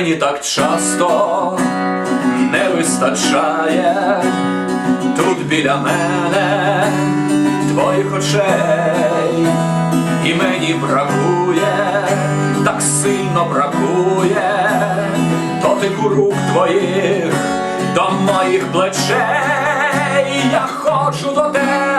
мені так часто не вистачає. Тут біля мене твоїх очей, і мені бракує, так сильно бракує, дотику рук твоїх до моїх плечей. Я хочу до тебе,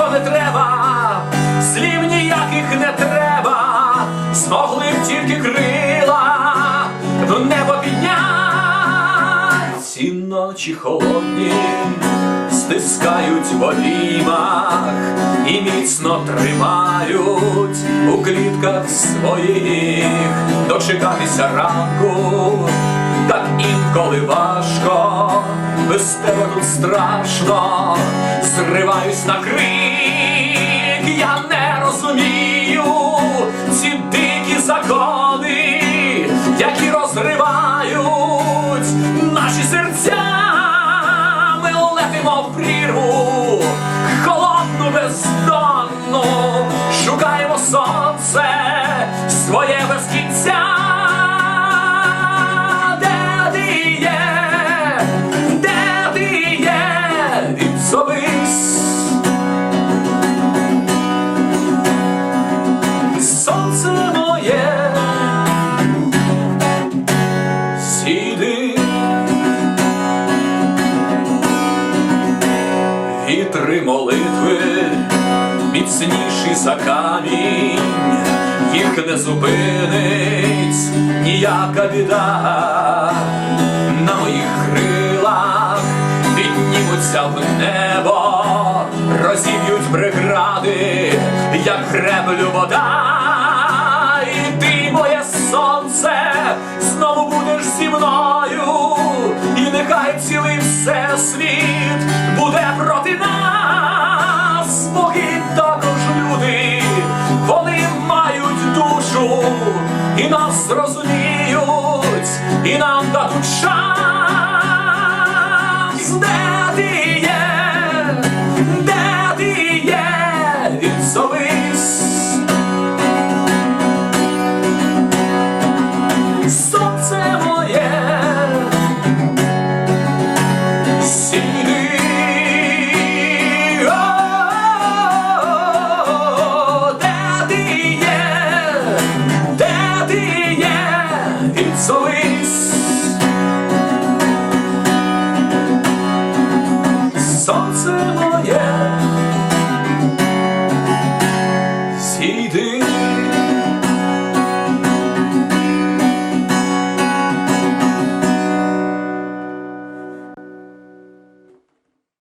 просто не треба, слів ніяких не треба, змогли б тільки крила в небо підняти. Ці ночі холодні стискають в обіймах і міцно тримають у клітках своїх. Дочекатися ранку, так інколи важко, без тебе тут страшно, зриваюсь на крик, Молитви, міцніші за камінь, їх не зупинить ніяка біда. На моїх крилах піднімуться в небо, розіб'ють прегради, як греблю вода. І ти, моє сонце, знову будеш зі мною, і нехай цілий всесвіт буде проти нас, і нас зрозуміють, і нам дадуть